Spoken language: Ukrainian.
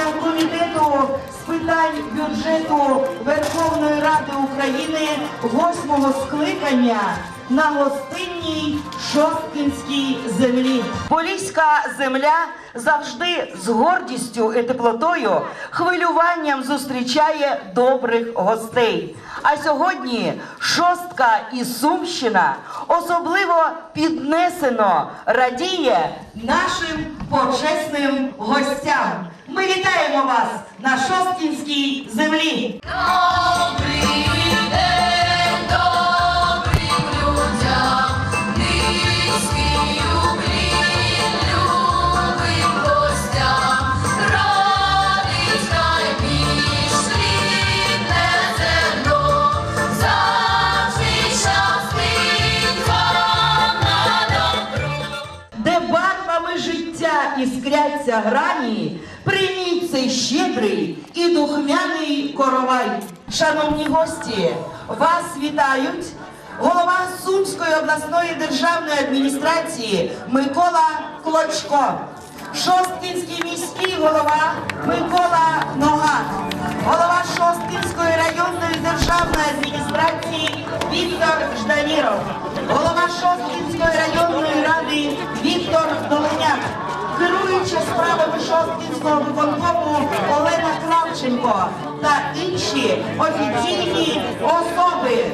комітету з питань бюджету Верховної Ради України восьмого скликання на гостинній Шосткінській землі. Поліська земля завжди з гордістю і теплотою, хвилюванням зустрічає добрих гостей. А сьогодні шостка і Сумщина особливо піднесено радіє нашим почесним гостям. Ми вітаємо вас на Шосткінській землі. Добрий барвами життя іскряться грані, прийміть цей щедрий і духмяний коровай. Шановні гості, вас вітають голова Сумської обласної державної адміністрації Микола Клочко, Шосткінський міський голова Микола Ногат, голова Шосткінської районної державної адміністрації Віктор Жданіров, голова Шосткінської районної Шосткінського виконкому Олена Кравченко та інші офіційні особи.